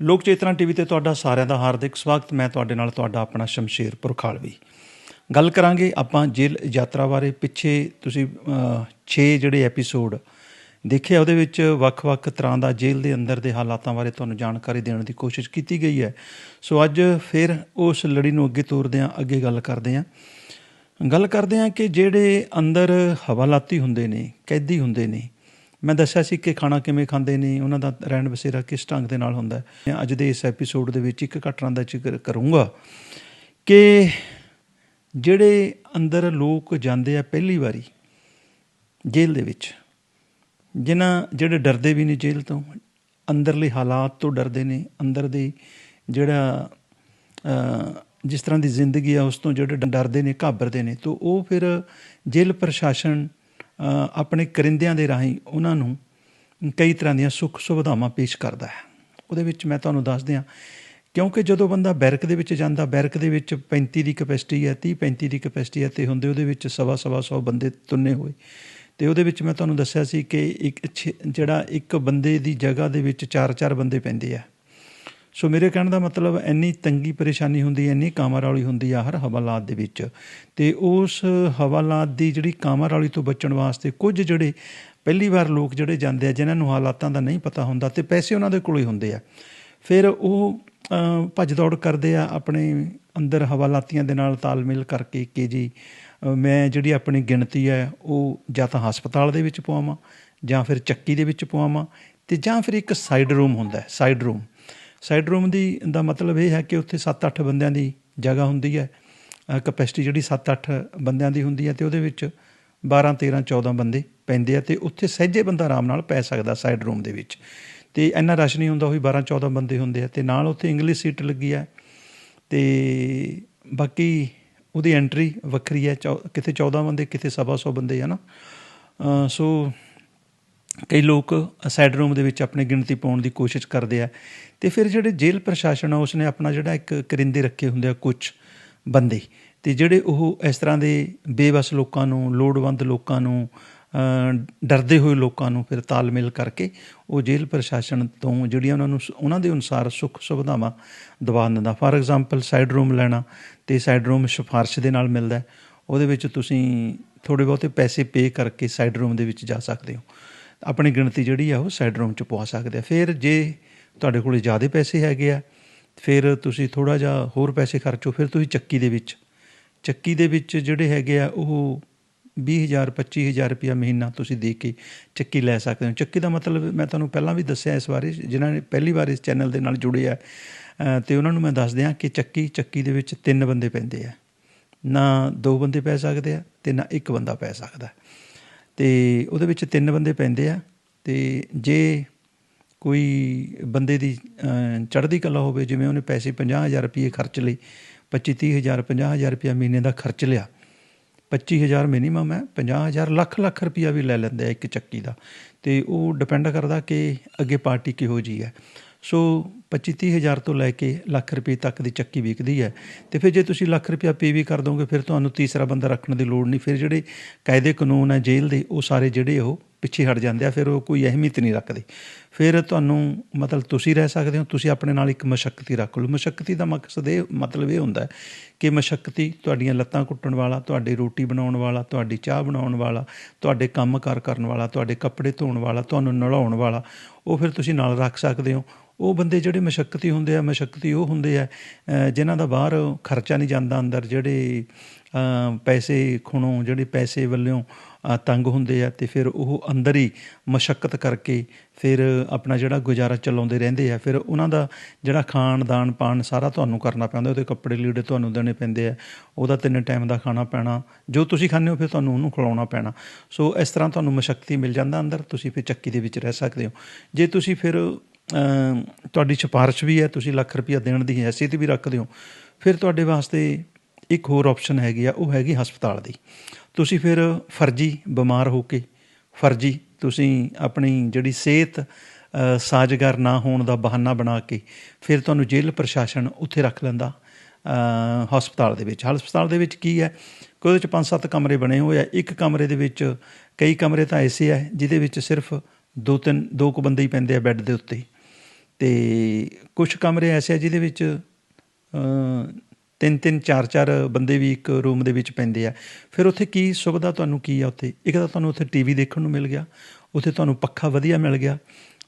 ਲੋਕ ਚੇਤਨਾ ਟੀਵੀ ਤੇ ਤੁਹਾਡਾ ਸਾਰਿਆਂ ਦਾ ਹਾਰਦਿਕ ਸਵਾਗਤ। ਮੈਂ ਤੁਹਾਡੇ ਨਾਲ ਤੁਹਾਡਾ ਆਪਣਾ ਸ਼ਮਸ਼ੇਰ ਪੁਰਖਾਲਵੀ। ਗੱਲ ਕਰਾਂਗੇ ਆਪਾਂ ਜੇਲ੍ਹ ਯਾਤਰਾ ਬਾਰੇ। ਪਿੱਛੇ ਤੁਸੀਂ 6 ਜਿਹੜੇ ਐਪੀਸੋਡ ਦੇਖਿਆ, ਉਹਦੇ ਵਿੱਚ ਵੱਖ-ਵੱਖ ਤਰ੍ਹਾਂ ਦਾ ਜੇਲ੍ਹ ਦੇ ਅੰਦਰ ਦੇ ਹਾਲਾਤਾਂ ਬਾਰੇ ਤੁਹਾਨੂੰ ਜਾਣਕਾਰੀ ਦੇਣ ਦੀ ਕੋਸ਼ਿਸ਼ ਕੀਤੀ ਗਈ ਹੈ। ਸੋ ਅੱਜ ਫਿਰ ਉਸ ਲੜੀ ਨੂੰ ਅੱਗੇ ਤੋਰਦੇ ਹਾਂ ਅੱਗੇ ਗੱਲ ਕਰਦੇ ਹਾਂ। ਗੱਲ ਕਰਦੇ ਹਾਂ ਕਿ ਜਿਹੜੇ ਅੰਦਰ ਹਵਾਲਾਤੀ ਹੁੰਦੇ ਨੇ, ਕੈਦੀ ਹੁੰਦੇ ਨੇ, ਮੈਂ ਦੱਸਿਆ ਸੀ ਕਿ ਖਾਣਾ ਕਿਵੇਂ ਖਾਂਦੇ ਨੇ, ਉਹਨਾਂ ਦਾ ਰਹਿਣ ਬਸੇਰਾ ਕਿਸ ਢੰਗ ਦੇ ਨਾਲ ਹੁੰਦਾ ਹੈ। ਅੱਜ ਦੇ ਇਸ ਐਪੀਸੋਡ ਦੇ ਵਿੱਚ ਇੱਕ ਘਟਨਾ ਦਾ ਜ਼ਿਕਰ ਕਰੂੰਗਾ ਕਿ ਜਿਹੜੇ ਅੰਦਰ ਲੋਕ ਜਾਂਦੇ ਆ ਪਹਿਲੀ ਵਾਰੀ ਜੇਲ੍ਹ ਦੇ ਵਿੱਚ ਜਿਨ੍ਹਾਂ ਜਿਹੜੇ ਡਰਦੇ ਵੀ ਨੇ ਜੇਲ੍ਹ ਤੋਂ, ਅੰਦਰਲੇ ਹਾਲਾਤ ਤੋਂ ਡਰਦੇ ਨੇ, ਅੰਦਰ ਦੇ ਜਿਹੜਾ ਜਿਸ ਤਰ੍ਹਾਂ ਦੀ ਜ਼ਿੰਦਗੀ ਆ, ਉਸ ਤੋਂ ਜਿਹੜੇ ਡਰਦੇ ਨੇ, ਘਾਬਰਦੇ ਨੇ, ਤਾਂ ਉਹ ਫਿਰ ਜੇਲ੍ਹ ਪ੍ਰਸ਼ਾਸਨ ਆਪਣੇ ਕਰਿੰਦਿਆਂ ਦੇ ਰਾਹੀਂ ਉਹਨਾਂ ਨੂੰ ਕਈ ਤਰ੍ਹਾਂ ਦੀਆਂ ਸੁੱਖ ਸੁਵਿਧਾਵਾਂ ਪੇਸ਼ ਕਰਦਾ ਹੈ। ਉਹਦੇ ਵਿੱਚ ਮੈਂ ਤੁਹਾਨੂੰ ਦੱਸ ਦਿਆਂ ਕਿਉਂਕਿ ਜਦੋਂ ਬੰਦਾ ਬੈਰਕ ਦੇ ਵਿੱਚ ਜਾਂਦਾ, ਬੈਰਕ ਦੇ ਵਿੱਚ 35 ਦੀ ਕਪੈਸਿਟੀ ਹੈ 30 35 ਦੀ ਕਪੈਸਿਟੀ ਹੈ, ਤੇ ਹੁੰਦੇ ਉਹਦੇ ਵਿੱਚ ਸਵਾ ਸਵਾ ਸੌ ਬੰਦੇ ਤੁੰਨੇ ਹੋਏ। ਤੇ ਉਹਦੇ ਵਿੱਚ ਮੈਂ ਤੁਹਾਨੂੰ ਦੱਸਿਆ ਸੀ ਕਿ ਇੱਕ ਛੇ- ਜਿਹੜਾ ਇੱਕ ਬੰਦੇ ਦੀ ਜਗ੍ਹਾ ਦੇ ਵਿੱਚ ਚਾਰ ਚਾਰ ਬੰਦੇ ਪੈਂਦੇ ਆ। ਸੋ ਮੇਰੇ ਕਹਿਣ ਦਾ ਮਤਲਬ ਇੰਨੀ ਤੰਗੀ ਪਰੇਸ਼ਾਨੀ ਹੁੰਦੀ ਹੈ ਇੰਨੀ ਕਾਮਰ ਵਾਲੀ ਹੁੰਦੀ ਆ ਹਰ ਹਵਾਲਾਤ ਦੇ ਵਿੱਚ। ਤੇ ਉਸ ਹਵਾਲਾਤ ਦੀ ਜਿਹੜੀ ਕਾਮਰ ਵਾਲੀ ਤੋਂ ਬਚਣ ਵਾਸਤੇ ਕੁਝ ਜਿਹੜੇ ਪਹਿਲੀ ਵਾਰ ਲੋਕ ਜਿਹੜੇ ਜਾਂਦੇ ਆ, ਜਿਨ੍ਹਾਂ ਨੂੰ ਹਾਲਾਤਾਂ ਦਾ ਨਹੀਂ ਪਤਾ ਹੁੰਦਾ ਤੇ ਪੈਸੇ ਉਹਨਾਂ ਦੇ ਕੋਲੇ ਹੁੰਦੇ ਆ। ਫਿਰ ਉਹ ਭੱਜ ਦੌੜ ਕਰਦੇ ਆ ਆਪਣੇ ਅੰਦਰ ਹਵਾਲਾਤੀਆਂ ਦੇ ਨਾਲ ਤਾਲਮੇਲ ਕਰਕੇ ਕਿ ਜੀ ਮੈਂ ਜਿਹੜੀ ਆਪਣੀ ਗਿਣਤੀ ਹੈ, ਉਹ ਜਾਂ ਤਾਂ ਹਸਪਤਾਲ ਦੇ ਵਿੱਚ ਪਵਾਵਾਂ, ਜਾਂ ਫਿਰ ਚੱਕੀ ਦੇ ਵਿੱਚ ਪਵਾਵਾਂ, ਤੇ ਜਾਂ ਫਿਰ ਇੱਕ ਸਾਈਡ ਰੂਮ ਹੁੰਦਾ ਹੈ ਸਾਈਡ ਰੂਮ ਸਾਈਡ ਰੂਮ ਦੀ ਦਾ ਮਤਲਬ ਇਹ ਹੈ ਕਿ ਉੱਥੇ 7-8 ਬੰਦਿਆਂ ਦੀ ਜਗ੍ਹਾ ਹੁੰਦੀ ਹੈ ਕਪੈਸਿਟੀ ਜਿਹੜੀ 7-8 ਬੰਦਿਆਂ ਦੀ ਹੁੰਦੀ ਹੈ, ਤੇ ਉਹਦੇ ਵਿੱਚ 12 13 14 ਬੰਦੇ ਪੈਂਦੇ ਆ, ਤੇ ਉੱਥੇ ਸਹਿਜੇ ਬੰਦਾ ਆਰਾਮ ਨਾਲ ਪੈ ਸਕਦਾ ਸਾਈਡ ਰੂਮ ਦੇ ਵਿੱਚ। ਤੇ ਇੰਨਾ ਰਸ਼ ਨਹੀਂ ਹੁੰਦਾ, ਉਹੀ 12 14 ਬੰਦੇ ਹੁੰਦੇ ਆ, ਤੇ ਨਾਲ ਉੱਥੇ ਇੰਗਲਿਸ਼ ਸੀਟ ਲੱਗੀ ਆ ਤੇ ਬਾਕੀ ਉਹਦੀ ਐਂਟਰੀ ਵੱਖਰੀ ਹੈ, ਚੌ- ਕਿਤੇ 14 ਬੰਦੇ ਕਿਤੇ ਸਵਾ ਸੌ ਬੰਦੇ ਹੈ ਨਾ। ਸੋ ਕਈ ਲੋਕ ਸਾਈਡ ਰੂਮ ਦੇ ਵਿੱਚ ਆਪਣੀ ਗਿਣਤੀ ਪਾਉਣ ਦੀ ਕੋਸ਼ਿਸ਼ ਕਰਦੇ ਆ। ਤੇ ਫਿਰ ਜਿਹੜੇ ਜੇਲ੍ਹ ਪ੍ਰਸ਼ਾਸਨ ਆ, ਉਸਨੇ ਆਪਣਾ ਜਿਹੜਾ ਇੱਕ ਕਰਿੰਦੇ ਰੱਖੇ ਹੁੰਦੇ ਆ ਕੁਝ ਬੰਦੇ। ਤੇ ਜਿਹੜੇ ਉਹ ਇਸ ਤਰ੍ਹਾਂ ਦੇ ਬੇਵਸ ਲੋਕਾਂ ਨੂੰ, ਲੋੜਵੰਦ ਲੋਕਾਂ ਨੂੰ ਡਰਦੇ ਹੋਏ ਲੋਕਾਂ ਨੂੰ ਫਿਰ ਤਾਲਮੇਲ ਕਰਕੇ ਉਹ ਜੇਲ੍ਹ ਪ੍ਰਸ਼ਾਸਨ ਤੋਂ ਜਿਹੜੀਆਂ ਉਹਨਾਂ ਨੂੰ ਸ- ਉਹਨਾਂ ਦੇ ਅਨੁਸਾਰ ਸੁੱਖ ਸੁਵਿਧਾਵਾਂ ਦਵਾ ਦਿੰਦਾ। ਫਾਰ ਐਗਜ਼ਾਮਪਲ ਸਾਈਡ ਰੂਮ ਲੈਣਾ ਤੇ ਸਾਈਡ ਰੂਮ ਸਿਫਾਰਿਸ਼ ਦੇ ਨਾਲ ਮਿਲਦਾ ਉਹਦੇ ਵਿੱਚ ਤੁਸੀਂ ਥੋੜੇ ਬਹੁਤੇ ਪੈਸੇ ਪੇ ਕਰਕੇ ਸਾਈਡ ਰੂਮ ਦੇ ਵਿੱਚ ਜਾ ਸਕਦੇ ਹੋ। ਆਪਣੀ ਗਿਣਤੀ ਜਿਹੜੀ ਆ ਉਹ ਸਾਈਡ ਰੂਮ ਚ ਪਵਾ ਸਕਦੇ ਆ। ਫਿਰ ਜੇ ਤੁਹਾਡੇ ਕੋਲੇ ਜ਼ਿਆਦਾ ਪੈਸੇ ਹੈਗੇ ਆ, ਫਿਰ ਤੁਸੀਂ ਥੋੜਾ ਜਿਹਾ ਹੋਰ ਪੈਸੇ ਖਰਚੋ। ਫਿਰ ਤੁਸੀਂ ਚੱਕੀ ਦੇ ਵਿੱਚ, ਚੱਕੀ ਦੇ ਵਿੱਚ ਜਿਹੜੇ ਹੈਗੇ ਆ ਉਹ 20000 25000 ਰੁਪਇਆ ਮਹੀਨਾ ਤੁਸੀਂ ਦੇ ਕੇ ਚੱਕੀ ਲੈ ਸਕਦੇ ਹੋ। ਚੱਕੀ ਦਾ ਮਤਲਬ ਮੈਂ ਤੁਹਾਨੂੰ ਪਹਿਲਾਂ ਵੀ ਦੱਸਿਆ ਇਸ ਬਾਰੇ, ਜਿਨ੍ਹਾਂ ਨੇ ਪਹਿਲੀ ਵਾਰ ਇਸ ਚੈਨਲ ਦੇ ਨਾਲ ਜੁੜੇ ਆ ਤੇ ਉਹਨਾਂ ਨੂੰ ਮੈਂ ਦੱਸ ਦਿਆਂ ਕਿ ਚੱਕੀ ਚੱਕੀ ਦੇ ਵਿੱਚ ਤਿੰਨ ਬੰਦੇ ਪੈਂਦੇ ਆ। ਨਾ ਦੋ ਬੰਦੇ ਪੈ ਸਕਦੇ ਆ ਤੇ ਨਾ ਇੱਕ ਬੰਦਾ ਪੈ ਸਕਦਾ। ਤੇ ਉਹਦੇ ਵਿੱਚ ਤਿੰਨ ਬੰਦੇ ਪੈਂਦੇ ਆ, ਤੇ ਜੇ ਕੋਈ ਬੰਦੇ ਦੀ ਚੜ੍ਹਦੀ ਕਲਾ ਹੋਵੇ, ਜਿਵੇਂ ਉਹਨੇ ਪੈਸੇ 50000 ਰੁਪਏ ਖਰਚ ਲਏ 25 30000 50000 ਰੁਪਏ ਮਹੀਨੇ ਦਾ ਖਰਚ ਲਿਆ 25000 ਮਿਨੀਮਮ ਹੈ 50000 ਲੱਖ ਲੱਖ ਰੁਪਇਆ ਵੀ ਲੈ ਲੈਂਦੇ ਆ ਇੱਕ ਚੱਕੀ ਦਾ। ਤੇ ਉਹ ਡਿਪੈਂਡ ਕਰਦਾ ਕਿ ਅੱਗੇ ਪਾਰਟੀ ਕਿਹੋ ਜੀ ਹੈ। ਸੋ 25 30000 ਤੋਂ ਲੈ ਕੇ ਲੱਖ ਰੁਪਏ ਤੱਕ ਦੀ ਚੱਕੀ ਵਿਕਦੀ ਹੈ। ਤੇ ਫਿਰ ਜੇ ਤੁਸੀਂ ਲੱਖ ਰੁਪਇਆ ਪੇ ਵੀ ਕਰ ਦੋਗੇ, ਫਿਰ ਤੁਹਾਨੂੰ ਤੀਸਰਾ ਬੰਦਾ ਰੱਖਣ ਦੀ ਲੋੜ ਨਹੀਂ। ਫਿਰ ਜਿਹੜੇ ਕਾਇਦੇ ਕਾਨੂੰਨ ਹੈ ਜੇਲ੍ਹ ਦੇ, ਉਹ ਸਾਰੇ ਜਿਹੜੇ ਉਹ ਪਿੱਛੇ ਹਟ ਜਾਂਦੇ ਆ, ਫਿਰ ਉਹ ਕੋਈ ਅਹਿਮੀਅਤ ਨਹੀਂ ਰੱਖਦੇ। ਫਿਰ ਤੁਹਾਨੂੰ ਮਤਲਬ ਤੁਸੀਂ ਰਹਿ ਸਕਦੇ ਹੋ, ਤੁਸੀਂ ਆਪਣੇ ਨਾਲ ਇੱਕ ਮਸ਼ੱਕਤੀ ਰੱਖ ਲਓ। ਮਸ਼ੱਕਤੀ ਦਾ ਮਕਸਦ ਇਹ, ਮਤਲਬ ਇਹ ਹੁੰਦਾ ਕਿ ਮਸ਼ੱਕਤੀ ਤੁਹਾਡੀਆਂ ਲੱਤਾਂ ਕੁੱਟਣ ਵਾਲਾ, ਤੁਹਾਡੀ ਰੋਟੀ ਬਣਾਉਣ ਵਾਲਾ, ਤੁਹਾਡੀ ਚਾਹ ਬਣਾਉਣ ਵਾਲਾ, ਤੁਹਾਡੇ ਕੰਮਕਾਰ ਕਰਨ ਵਾਲਾ, ਤੁਹਾਡੇ ਕੱਪੜੇ ਧੋਣ ਵਾਲਾ, ਤੁਹਾਨੂੰ ਨਲਾਉਣ ਵਾਲਾ, ਉਹ ਫਿਰ ਤੁਸੀਂ ਨਾਲ ਰੱਖ ਸਕਦੇ ਹੋ। ਉਹ ਬੰਦੇ ਜਿਹੜੇ ਮਸ਼ੱਕਤੀ ਹੁੰਦੇ ਆ ਮਸ਼ੱਕਤੀ ਉਹ ਹੁੰਦੇ ਆ ਅ, ਜਿਨ੍ਹਾਂ ਦਾ ਬਾਹਰ ਖਰਚਾ ਨਹੀਂ ਜਾਂਦਾ ਅੰਦਰ ਜਿਹੜੇ ਪੈਸੇ ਖੁਣੋਂ ਜਿਹੜੇ ਪੈਸੇ ਵੱਲੋਂ ਤੰਗ ਹੁੰਦੇ ਆ ਤੇ ਫਿਰ ਉਹ ਅੰਦਰ ਹੀ ਮਸ਼ੱਕਤ ਕਰਕੇ ਫਿਰ ਆਪਣਾ ਜਿਹੜਾ ਗੁਜ਼ਾਰਾ ਚਲਾਉਂਦੇ ਰਹਿੰਦੇ ਆ। ਫਿਰ ਉਹਨਾਂ ਦਾ ਜਿਹੜਾ ਖਾਣ ਦਾਣ ਪਾਣ ਸਾਰਾ ਤੁਹਾਨੂੰ ਕਰਨਾ ਪੈਂਦਾ ਉਹਦੇ ਕੱਪੜੇ ਲੀੜੇ ਤੁਹਾਨੂੰ ਦੇਣੇ ਪੈਂਦੇ ਆ ਉਹਦਾ ਤਿੰਨ ਟਾਈਮ ਦਾ ਖਾਣਾ ਪੈਣਾ ਜੋ ਤੁਸੀਂ ਖਾਂਦੇ ਹੋ ਫਿਰ ਤੁਹਾਨੂੰ ਉਹਨੂੰ ਖਿਲਾਉਣਾ ਪੈਣਾ। ਸੋ ਇਸ ਤਰ੍ਹਾਂ ਤੁਹਾਨੂੰ ਮਸ਼ੱਕਤੀ ਮਿਲ ਜਾਂਦਾ ਅੰਦਰ ਤੁਸੀਂ ਫਿਰ ਚੱਕੀ ਦੇ ਵਿੱਚ ਰਹਿ ਸਕਦੇ ਹੋ। ਜੇ ਤੁਸੀਂ ਫਿਰ ਤੁਹਾਡੀ ਸਿਫਾਰਿਸ਼ ਵੀ ਹੈ ਤੁਸੀਂ ਲੱਖ ਰੁਪਇਆ ਦੇਣ ਦੀ ਹੈਸੀਅਤ ਵੀ ਰੱਖਦੇ ਹੋ। ਫਿਰ ਤੁਹਾਡੇ ਵਾਸਤੇ ਇੱਕ ਹੋਰ ਆਪਸ਼ਨ ਹੈਗੀ ਆ ਉਹ ਹੈਗੀ ਹਸਪਤਾਲ ਦੀ। ਤੁਸੀਂ ਫਿਰ ਫਰਜ਼ੀ ਬਿਮਾਰ ਹੋ ਕੇ ਫਰਜ਼ੀ ਤੁਸੀਂ ਆਪਣੀ ਜਿਹੜੀ ਸਿਹਤ ਅ, ਸਾਜ਼ਗਾਰ ਨਾ ਹੋਣ ਦਾ ਬਹਾਨਾ ਬਣਾ ਕੇ ਫਿਰ ਤੁਹਾਨੂੰ ਜੇਲ੍ਹ ਪ੍ਰਸ਼ਾਸਨ ਉੱਥੇ ਰੱਖ ਲੈਂਦਾ ਹਸਪਤਾਲ ਦੇ ਵਿੱਚ। ਹਸਪਤਾਲ ਦੇ ਵਿੱਚ ਕੀ ਹੈ ਕਿ ਉਹਦੇ ਚ ਪੰਜ ਸੱਤ ਕਮਰੇ ਬਣੇ ਹੋਏ ਆ। ਇੱਕ ਕਮਰੇ ਦੇ ਵਿੱਚ ਕਈ ਕਮਰੇ ਤਾਂ ਐਸੇ ਆ ਜਿਹਦੇ ਵਿੱਚ ਸਿਰਫ ਦੋ ਤਿੰਨ ਦੋ ਕੁ ਬੰਦੇ ਹੀ ਪੈਂਦੇ ਆ ਬੈੱਡ ਦੇ ਉੱਤੇ। ਤੇ ਕੁਝ ਕਮਰੇ ਐਸੇ ਆ ਜਿਹਦੇ ਵਿੱਚ ਤਿੰਨ ਤਿੰਨ, ਚਾਰ ਚਾਰ ਬੰਦੇ ਵੀ ਇੱਕ ਰੂਮ ਦੇ ਵਿੱਚ ਪੈਂਦੇ ਆ। ਫਿਰ ਉੱਥੇ ਕੀ ਸੁਵਿਧਾ ਤੁਹਾਨੂੰ ਕੀ ਆ ਉੱਥੇ? ਇੱਕ ਤਾਂ ਤੁਹਾਨੂੰ ਉੱਥੇ ਟੀਵੀ ਦੇਖਣ ਨੂੰ ਮਿਲ ਗਿਆ, ਉੱਥੇ ਤੁਹਾਨੂੰ ਪੱਖਾ ਵਧੀਆ ਮਿਲ ਗਿਆ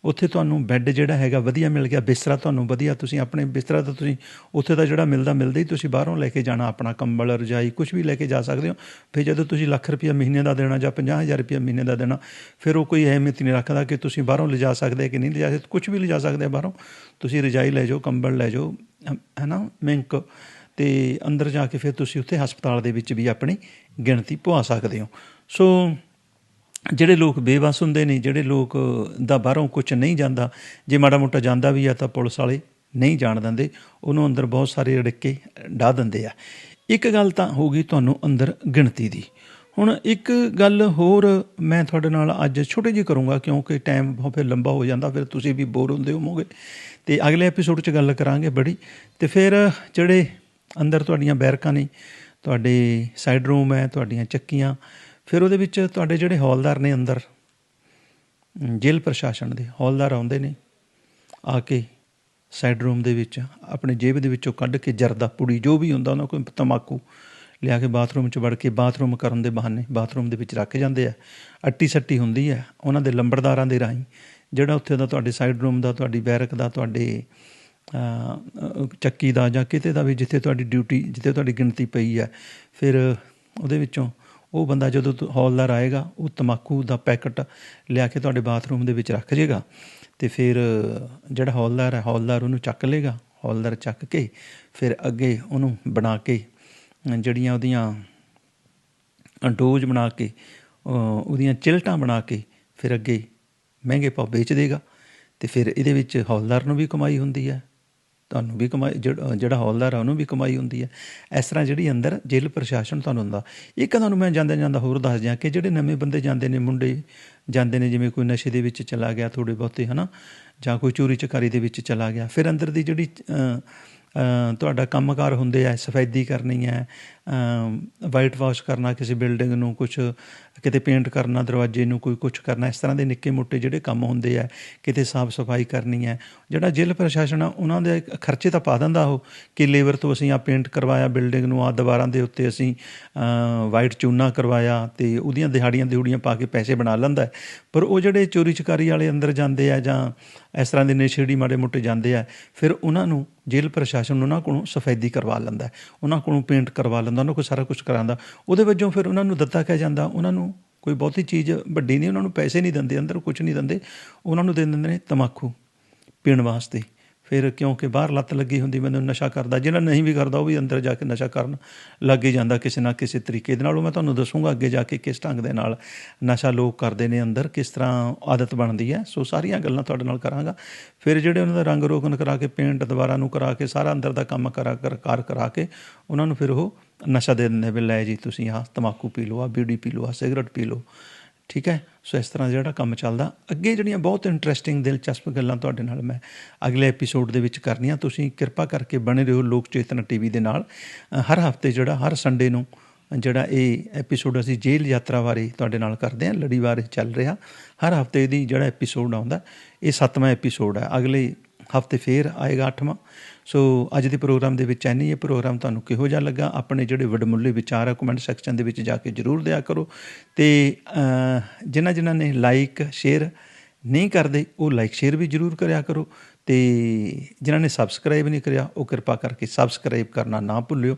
ਉੱਥੇ ਤੁਹਾਨੂੰ ਬੈੱਡ ਜਿਹੜਾ ਹੈਗਾ ਵਧੀਆ ਮਿਲ ਗਿਆ ਬਿਸਤਰਾ ਤੁਹਾਨੂੰ ਵਧੀਆ ਤੁਸੀਂ ਆਪਣੇ ਬਿਸਤਰਾ ਤਾਂ ਤੁਸੀਂ ਉੱਥੇ ਦਾ ਜਿਹੜਾ ਮਿਲਦਾ ਮਿਲਦਾ ਹੀ ਤੁਸੀਂ ਬਾਹਰੋਂ ਲੈ ਕੇ ਜਾਣਾ ਆਪਣਾ ਕੰਬਲ ਰਜਾਈ ਕੁਝ ਵੀ ਲੈ ਕੇ ਜਾ ਸਕਦੇ ਹੋ। ਫਿਰ ਜਦੋਂ ਤੁਸੀਂ ਲੱਖ ਰੁਪਇਆ ਮਹੀਨੇ ਦਾ ਦੇਣਾ ਜਾਂ 50000 ਰੁਪਇਆ ਮਹੀਨੇ ਦਾ ਦੇਣਾ ਫਿਰ ਉਹ ਕੋਈ ਅਹਿਮੀਅਤ ਨਹੀਂ ਰੱਖਦਾ ਕਿ ਤੁਸੀਂ ਬਾਹਰੋਂ ਲਿਜਾ ਸਕਦੇ ਕਿ ਨਹੀਂ ਲਿਜਾ ਸਕਦੇ ਕੁਝ ਵੀ ਲਿਜਾ ਸਕਦੇ ਬਾਹਰੋਂ। ਤੁਸੀਂ ਰਜਾਈ ਲੈ ਜਾਓ ਕੰਬਲ ਲੈ ਜਾਓ ਅਮ, ਹੈ ਨਾ ਮਿੰਕ ਤੇ ਅੰਦਰ ਜਾ ਕੇ ਫਿਰ ਤੁਸੀਂ ਉੱਥੇ ਹਸਪਤਾਲ ਦੇ ਵਿੱਚ ਵੀ ਆਪਣੀ ਗਿਣਤੀ ਪਵਾ ਸਕਦੇ ਹੋ। ਸੋ ਜਿਹੜੇ ਲੋਕ ਬੇਵਸ ਹੁੰਦੇ ਨੇ, ਜਿਹੜੇ ਲੋਕ ਦਾ ਬਾਹਰੋਂ ਕੁਝ ਨਹੀਂ ਜਾਂਦਾ, ਜੇ ਮਾੜਾ ਮੋਟਾ ਜਾਂਦਾ ਵੀ ਆ ਤਾਂ ਪੁਲਿਸ ਵਾਲੇ ਨਹੀਂ ਜਾਣ ਦਿੰਦੇ, ਉਹਨੂੰ ਅੰਦਰ ਬਹੁਤ ਸਾਰੇ ਅੜਿੱਕੇ ਢਾ ਦਿੰਦੇ ਆ। ਇੱਕ ਗੱਲ ਤਾਂ ਹੋ ਗਈ ਤੁਹਾਨੂੰ ਅੰਦਰ ਗਿਣਤੀ ਦੀ। ਹੁਣ ਇੱਕ ਗੱਲ ਹੋਰ ਮੈਂ ਤੁਹਾਡੇ ਨਾਲ ਅੱਜ ਛੋਟੇ ਜਿਹੀ ਕਰੂੰਗਾ, ਕਿਉਂਕਿ ਟਾਈਮ ਬਹੁਤ ਫਿਰ ਲੰਬਾ ਹੋ ਜਾਂਦਾ, ਫਿਰ ਤੁਸੀਂ ਵੀ ਬੋਰ ਹੁੰਦੇ ਹੋਵੋਗੇ। ਤੇ ਅਗਲੇ ਐਪੀਸੋਡ 'ਚ ਗੱਲ ਕਰਾਂਗੇ ਬੜੀ। ਤੇ ਫਿਰ ਜਿਹੜੇ ਅੰਦਰ ਤੁਹਾਡੀਆਂ ਬੈਰਕਾਂ ਨੇ, ਤੁਹਾਡੇ ਸਾਈਡ ਰੂਮ ਹੈ, ਤੁਹਾਡੀਆਂ ਚੱਕੀਆਂ ਫਿਰ ਉਹਦੇ ਵਿੱਚ ਤੁਹਾਡੇ ਜਿਹੜੇ ਹੌਲਦਾਰ ਨੇ ਅੰਦਰ ਜੇਲ੍ਹ ਪ੍ਰਸ਼ਾਸਨ ਦੇ ਹੌਲਦਾਰ ਆਉਂਦੇ ਨੇ, ਆ ਕੇ ਸਾਈਡ ਰੂਮ ਦੇ ਵਿੱਚ, ਆਪਣੇ ਜੇਬ ਦੇ ਵਿੱਚੋਂ ਕੱਢ ਕੇ ਜਰਦਾ ਪੁੜੀ ਜੋ ਵੀ ਹੁੰਦਾ ਉਹਨਾਂ ਕੋਲ ਤਮਾਕੂ ਲਿਆ ਕੇ ਬਾਥਰੂਮ 'ਚ ਵੜ ਕੇ ਬਾਥਰੂਮ ਕਰਨ ਦੇ ਬਹਾਨੇ ਬਾਥਰੂਮ ਦੇ ਵਿੱਚ ਰੱਖ ਜਾਂਦੇ ਆ। ਅੱਟੀ ਸੱਟੀ ਹੁੰਦੀ ਹੈ ਉਹਨਾਂ ਦੇ ਲੰਬੜਦਾਰਾਂ ਦੇ ਰਾਹੀਂ, ਜਿਹੜਾ ਉੱਥੇ ਦਾ ਤੁਹਾਡੇ ਸਾਈਡ ਰੂਮ ਦਾ, ਤੁਹਾਡੀ ਬੈਰਕ ਦਾ, ਤੁਹਾਡੇ ਚੱਕੀ ਦਾ ਜਾਂ ਕਿਤੇ ਦਾ ਵੀ ਜਿੱਥੇ ਤੁਹਾਡੀ ਡਿਊਟੀ ਜਿੱਥੇ ਤੁਹਾਡੀ ਗਿਣਤੀ ਪਈ ਹੈ ਫਿਰ ਉਹਦੇ ਵਿੱਚੋਂ ਉਹ ਬੰਦਾ ਜਦੋਂ ਤੋਂ, ਹੌਲਦਾਰ ਆਏਗਾ, ਉਹ ਤਮਾਕੂ ਦਾ ਪੈਕਟ ਲਿਆ ਕੇ ਤੁਹਾਡੇ ਬਾਥਰੂਮ ਦੇ ਵਿੱਚ ਰੱਖ ਜੇਗਾ ਤੇ ਫਿਰ ਜਿਹੜਾ ਹੌਲਦਾਰ ਹੈ, ਹੌਲਦਾਰ ਉਹਨੂੰ ਚੱਕ ਲੇਗਾ, ਹੌਲਦਾਰ ਚੱਕ ਕੇ ਫਿਰ ਅੱਗੇ ਉਹਨੂੰ ਬਣਾ ਕੇ, ਜਿਹੜੀਆਂ ਉਹਦੀਆਂ ਡੋਜ਼ ਬਣਾ ਕੇ ਉਹਦੀਆਂ ਚਿਲਟਾਂ ਬਣਾ ਕੇ ਫਿਰ ਅੱਗੇ ਮਹਿੰਗੇ ਭਾਅ ਵੇਚ ਦੇਗਾ ਤੇ ਫਿਰ ਇਹਦੇ ਵਿੱਚ ਹੌਲਦਾਰ ਨੂੰ ਵੀ ਕਮਾਈ ਹੁੰਦੀ ਹੈ। ਤੁਹਾਨੂੰ ਵੀ ਕਮਾਈ ਜਿਹੜਾ ਹੌਲਦਾਰ ਆ ਉਹਨੂੰ ਵੀ ਕਮਾਈ ਹੁੰਦੀ ਹੈ। ਇਸ ਤਰ੍ਹਾਂ ਜਿਹੜੀ ਅੰਦਰ ਜੇਲ੍ਹ ਪ੍ਰਸ਼ਾਸਨ ਤੁਹਾਨੂੰ ਹੁੰਦਾ। ਇੱਕ ਤੁਹਾਨੂੰ ਮੈਂ ਜਾਂਦੇ ਜਾਂਦਾ ਹੋਰ ਦੱਸ ਦਿਆਂ ਕਿ ਜਿਹੜੇ ਨਵੇਂ ਬੰਦੇ ਜਾਂਦੇ ਨੇ ਮੁੰਡੇ ਜਾਂਦੇ ਨੇ ਜਿਵੇਂ ਕੋਈ ਨਸ਼ੇ ਦੇ ਵਿੱਚ ਚਲਾ ਗਿਆ ਥੋੜੇ ਬਹੁਤੇ ਹਨਾ? ਜਾਂ ਕੋਈ ਚੋਰੀ ਚਕਾਰੀ ਦੇ ਵਿੱਚ ਚਲਾ ਗਿਆ। ਫਿਰ ਅੰਦਰ ਦੀ ਜਿਹੜੀ ਅ, ਅ, ਤੁਹਾਡਾ ਕੰਮਕਾਰ ਹੁੰਦੇ ਆ ਸਫੈਦੀ ਕਰਨੀ ਹੈ ਵਾਈਟ ਵਾਸ਼ ਕਰਨਾ, ਕਿਸੇ ਬਿਲਡਿੰਗ ਨੂੰ ਕੁਝ ਕਿਤੇ ਪੇਂਟ ਕਰਨਾ, ਦਰਵਾਜ਼ੇ ਨੂੰ ਕੋਈ ਕੁਝ ਕਰਨਾ, ਇਸ ਤਰ੍ਹਾਂ ਦੇ ਨਿੱਕੇ ਮੋਟੇ ਜਿਹੜੇ ਕੰਮ ਹੁੰਦੇ ਆ, ਕਿਤੇ ਸਾਫ਼ ਸਫ਼ਾਈ ਕਰਨੀ ਹੈ। ਜਿਹੜਾ ਜੇਲ੍ਹ ਪ੍ਰਸ਼ਾਸਨ ਆ, ਉਹਨਾਂ ਦੇ ਖਰਚੇ ਤਾਂ ਪਾ ਦਿੰਦਾ ਉਹ, ਕਿ ਲੇਬਰ ਤੋਂ ਅਸੀਂ ਆ ਪੇਂਟ ਕਰਵਾਇਆ ਬਿਲਡਿੰਗ ਨੂੰ ਆ ਦੀਵਾਰਾਂ ਦੇ ਉੱਤੇ ਅਸੀਂ ਵਾਈਟ ਚੂਨਾ ਕਰਵਾਇਆ ਤੇ ਉਹਦੀਆਂ ਦਿਹਾੜੀਆਂ ਦਿਹੂੜੀਆਂ ਪਾ ਕੇ ਪੈਸੇ ਬਣਾ ਲੈਂਦਾ ਪਰ ਉਹ ਜਿਹੜੇ ਚੋਰੀ ਚਕਾਰੀ ਵਾਲੇ ਅੰਦਰ ਜਾਂਦੇ ਆ ਜਾਂ ਇਸ ਤਰ੍ਹਾਂ ਦੇ ਨਸ਼ੇੜੀ ਮਾੜੇ ਮੋਟੇ ਜਾਂਦੇ ਆ, ਫਿਰ ਉਹਨਾਂ ਨੂੰ ਜੇਲ੍ਹ ਪ੍ਰਸ਼ਾਸਨ ਉਹਨਾਂ ਕੋਲੋਂ ਸਫੈਦੀ ਕਰਵਾ ਲੈਂਦਾ ਉਹਨਾਂ ਕੋਲੋਂ ਪੇਂਟ ਕਰਵਾ ਲੈਂਦਾ ਉਹਨਾਂ ਕੋਲ ਸਾਰਾ ਕੁਝ ਕਰਾਉਂਦਾ, ਉਹਦੇ ਵਜੋਂ ਫਿਰ ਉਹਨਾਂ ਨੂੰ ਦਿੱਤਾ ਕਿਹਾ ਜਾਂਦਾ? ਉਹਨਾਂ ਨੂੰ ਕੋਈ ਬਹੁਤੀ ਚੀਜ਼ ਵੱਡੀ ਨਹੀਂ, ਉਹਨਾਂ ਨੂੰ ਪੈਸੇ ਨਹੀਂ ਦਿੰਦੇ, ਅੰਦਰ ਕੁਝ ਨਹੀਂ ਦਿੰਦੇ, ਉਹਨਾਂ ਨੂੰ ਦੇ ਦਿੰਦੇ ਨੇ ਤਮਾਕੂ ਪੀਣ ਵਾਸਤੇ। ਫਿਰ ਕਿਉਂਕਿ ਬਾਹਰ ਲੱਤ ਲੱਗੀ ਹੁੰਦੀ, ਮੈਨੂੰ ਨਸ਼ਾ ਕਰਦਾ ਜਿਹੜਾ ਨਹੀਂ ਵੀ ਕਰਦਾ, ਉਹ ਵੀ ਅੰਦਰ ਜਾ ਕੇ ਨਸ਼ਾ ਕਰਨ ਲੱਗ ਹੀ ਜਾਂਦਾ ਕਿਸੇ ਨਾ ਕਿਸੇ ਤਰੀਕੇ ਦੇ ਨਾਲ। ਉਹ ਮੈਂ ਤੁਹਾਨੂੰ ਦੱਸੂਗਾ ਅੱਗੇ ਜਾ ਕੇ ਕਿਸ ਢੰਗ ਦੇ ਨਾਲ ਨਸ਼ਾ ਲੋਕ ਕਰਦੇ ਨੇ ਅੰਦਰ, ਕਿਸ ਤਰ੍ਹਾਂ ਆਦਤ ਬਣਦੀ ਹੈ। ਸੋ ਸਾਰੀਆਂ ਗੱਲਾਂ ਤੁਹਾਡੇ ਨਾਲ ਕਰਾਂਗਾ। ਫਿਰ ਜਿਹੜੇ ਉਹਨਾਂ ਦਾ ਰੰਗ ਰੋਗਨ ਕਰਾ ਕੇ, ਪੇਂਟ ਦੁਬਾਰਾ ਨੂੰ ਕਰਾ ਕੇ, ਸਾਰਾ ਅੰਦਰ ਦਾ ਕੰਮ ਕਰਾ ਕਰ, ਕਾਰ ਕਰਾ ਕੇ, ਉਹਨਾਂ ਨੂੰ ਫਿਰ ਉਹ ਨਸ਼ਾ ਦੇ ਦਿੰਦੇ ਵੀ ਲੈ ਜੀ ਤੁਸੀਂ ਆਹ ਤਮਾਕੂ ਪੀ ਲਓ ਆ ਬੀੜੀ ਪੀ ਲਓ ਆ ਸਿਗਰਟ ਪੀ ਲਓ। ਠੀਕ ਹੈ? ਸੋ ਇਸ ਤਰ੍ਹਾਂ ਜਿਹੜਾ ਕੰਮ ਚੱਲਦਾ। ਅੱਗੇ ਜਿਹੜੀਆਂ ਬਹੁਤ ਇੰਟਰਸਟਿੰਗ ਦਿਲਚਸਪ ਗੱਲਾਂ ਤੁਹਾਡੇ ਨਾਲ ਮੈਂ ਅਗਲੇ ਐਪੀਸੋਡ ਦੇ ਵਿੱਚ ਕਰਨੀਆਂ। ਤੁਸੀਂ ਕਿਰਪਾ ਕਰਕੇ ਬਣੇ ਰਹੋ ਲੋਕ ਚੇਤਨਾ ਟੀਵੀ ਦੇ ਨਾਲ। ਹਰ ਹਫ਼ਤੇ ਜਿਹੜਾ, ਹਰ ਸੰਡੇ ਨੂੰ ਜਿਹੜਾ ਇਹ ਐਪੀਸੋਡ ਅਸੀਂ ਜੇਲ੍ਹ ਯਾਤਰਾ ਬਾਰੇ ਤੁਹਾਡੇ ਨਾਲ ਕਰਦੇ ਹਾਂ। ਲੜੀਵਾਰ ਚੱਲ ਰਿਹਾ। ਹਰ ਹਫ਼ਤੇ ਦੀ ਜਿਹੜਾ ਐਪੀਸੋਡ ਆਉਂਦਾ, ਇਹ ਸੱਤਵਾਂ ਐਪੀਸੋਡ ਹੈ। ਅਗਲੇ ਹਫ਼ਤੇ ਫੇਰ ਆਏਗਾ ਅੱਠਵਾਂ। ਸੋ ਅੱਜ ਦੇ ਪ੍ਰੋਗਰਾਮ ਦੇ ਵਿੱਚ ਐਨੀ ਇਹ ਪ੍ਰੋਗਰਾਮ ਤੁਹਾਨੂੰ ਕਿਹੋ ਜਿਹਾ ਲੱਗਾ? ਆਪਣੇ ਜਿਹੜੇ ਵਡਮੁੱਲੇ ਵਿਚਾਰ ਆ ਕਮੈਂਟ ਸੈਕਸ਼ਨ ਦੇ ਵਿੱਚ ਜਾ ਕੇ ਜਰੂਰ ਦਿਆ ਕਰੋ। ਤੇ ਅ, ਜਿਨ੍ਹਾਂ ਜਿਨ੍ਹਾਂ ਨੇ ਲਾਈਕ ਸ਼ੇਅਰ ਨਹੀਂ ਕਰਦੇ ਉਹ ਲਾਈਕ ਸ਼ੇਅਰ ਵੀ ਜਰੂਰ ਕਰਿਆ ਕਰੋ। ਤੇ ਜਿਨ੍ਹਾਂ ਨੇ ਸਬਸਕ੍ਰਾਈਬ ਨਹੀਂ ਕਰਿਆ ਉਹ ਕਿਰਪਾ ਕਰਕੇ ਸਬਸਕ੍ਰਾਈਬ ਕਰਨਾ ਨਾ ਭੁੱਲਿਓ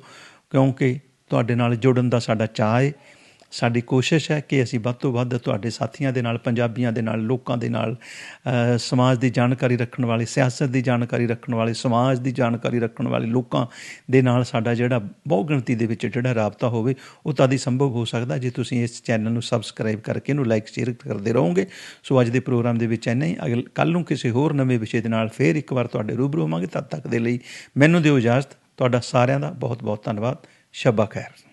ਕਿਉਂਕਿ ਤੁਹਾਡੇ ਨਾਲ ਜੁੜਨ ਦਾ ਸਾਡਾ ਚਾਅ ਹੈ ਸਾਡੀ ਕੋਸ਼ਿਸ਼ ਹੈ ਕਿ ਅਸੀਂ ਵੱਧ ਤੋਂ ਵੱਧ ਤੁਹਾਡੇ ਸਾਥੀਆਂ ਦੇ ਨਾਲ, ਪੰਜਾਬੀਆਂ ਦੇ ਨਾਲ, ਲੋਕਾਂ ਦੇ ਨਾਲ ਸਮਾਜ ਦੀ ਜਾਣਕਾਰੀ ਰੱਖਣ ਵਾਲੇ, ਸਿਆਸਤ ਦੀ ਜਾਣਕਾਰੀ ਰੱਖਣ ਵਾਲੇ, ਸਮਾਜ ਦੀ ਜਾਣਕਾਰੀ ਰੱਖਣ ਵਾਲੇ ਲੋਕਾਂ ਦੇ ਨਾਲ ਸਾਡਾ ਜਿਹੜਾ ਬਹੁ ਗਿਣਤੀ ਦੇ ਵਿੱਚ ਜਿਹੜਾ ਰਾਬਤਾ ਹੋਵੇ, ਉਹ ਤਾਂ ਹੀ ਸੰਭਵ ਹੋ ਸਕਦਾ ਜੇ ਤੁਸੀਂ ਇਸ ਚੈਨਲ ਨੂੰ ਸਬਸਕ੍ਰਾਈਬ ਕਰਕੇ ਇਹਨੂੰ ਲਾਈਕ ਸ਼ੇਅਰ ਕਰਦੇ ਰਹੋਗੇ। ਸੋ ਅੱਜ ਦੇ ਪ੍ਰੋਗਰਾਮ ਦੇ ਵਿੱਚ ਇੰਨਾ ਹੀ। ਅਗਲ ਕੱਲ ਨੂੰ ਕਿਸੇ ਹੋਰ ਨਵੇਂ ਵਿਸ਼ੇ ਦੇ ਨਾਲ ਫੇਰ ਇੱਕ ਵਾਰ ਤੁਹਾਡੇ ਰੂਬਰੂ ਹੋਵਾਂਗੇ। ਤਦ ਤੱਕ ਦੇ ਲਈ ਮੈਨੂੰ ਦਿਓ ਇਜਾਜ਼ਤ। ਤੁਹਾਡਾ ਸਾਰਿਆਂ ਦਾ ਬਹੁਤ ਬਹੁਤ ਧੰਨਵਾਦ। ਸ਼ਬਾ ਖੈਰ।